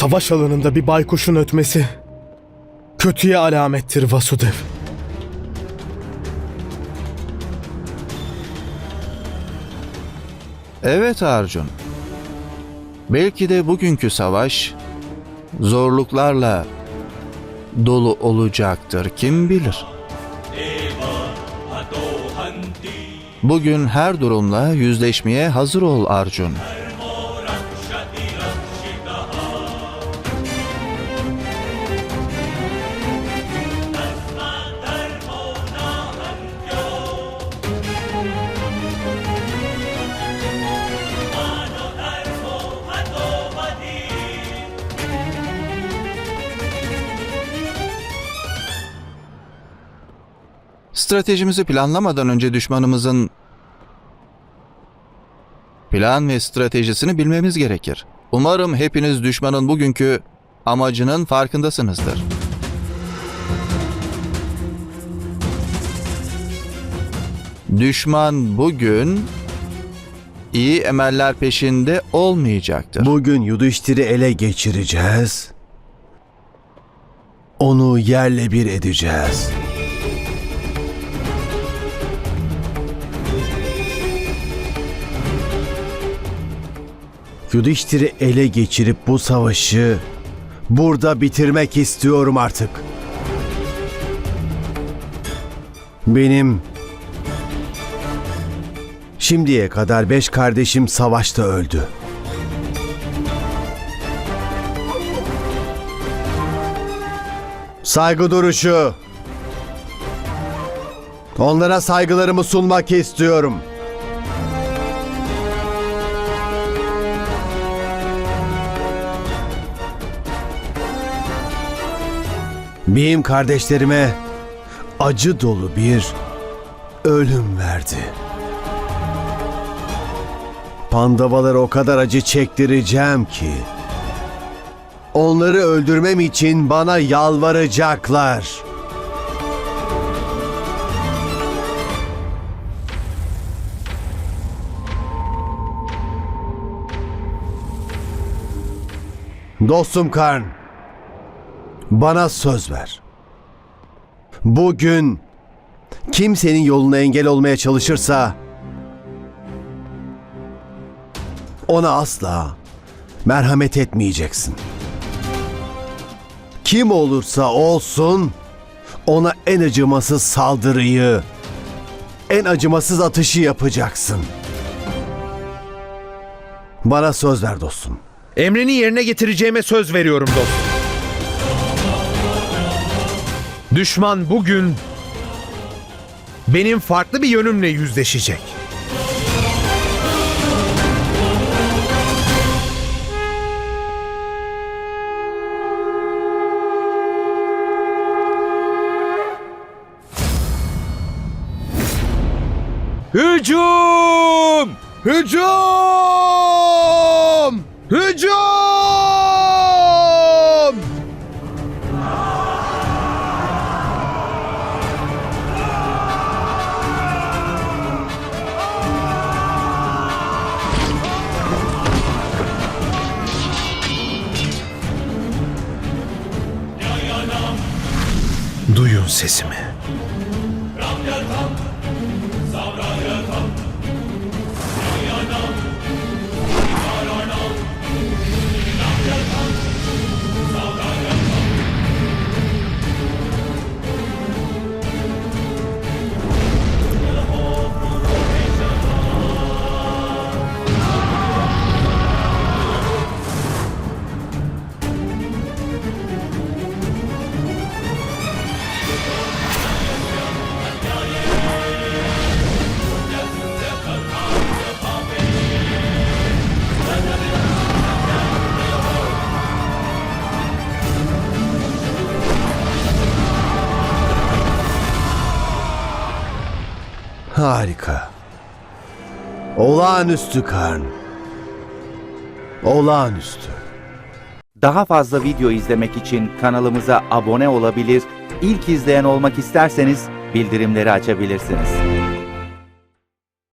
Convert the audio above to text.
Savaş alanında bir baykuşun ötmesi kötüye alamettir Vasudev. Evet Arjun. Belki de bugünkü savaş zorluklarla dolu olacaktır kim bilir. Bugün her durumla yüzleşmeye hazır ol Arjun. Stratejimizi planlamadan önce düşmanımızın plan ve stratejisini bilmemiz gerekir. Umarım hepiniz düşmanın bugünkü amacının farkındasınızdır. Düşman bugün iyi emeller peşinde olmayacaktır. Bugün Yudhishthir'i ele geçireceğiz. Onu yerle bir edeceğiz. Yudhishthir'i ele geçirip bu savaşı burada bitirmek istiyorum artık. Benim şimdiye kadar beş kardeşim savaşta öldü. Saygı duruşu. Onlara saygılarımı sunmak istiyorum. Benim kardeşlerime acı dolu bir ölüm verdi. Pandavalara o kadar acı çektireceğim ki onları öldürmem için bana yalvaracaklar. Dostum Karn, bana söz ver. Bugün kimsenin yoluna engel olmaya çalışırsa ona asla merhamet etmeyeceksin. Kim olursa olsun ona en acımasız saldırıyı, en acımasız atışı yapacaksın. Bana söz ver dostum. Emrini yerine getireceğime söz veriyorum dostum. Düşman bugün benim farklı bir yönümle yüzleşecek. Hücum! Hücum! Hücum! Sesimi. Harika. Olağanüstü Karn. Olağanüstü. Daha fazla video izlemek için kanalımıza abone olabilir, ilk izleyen olmak isterseniz bildirimleri açabilirsiniz.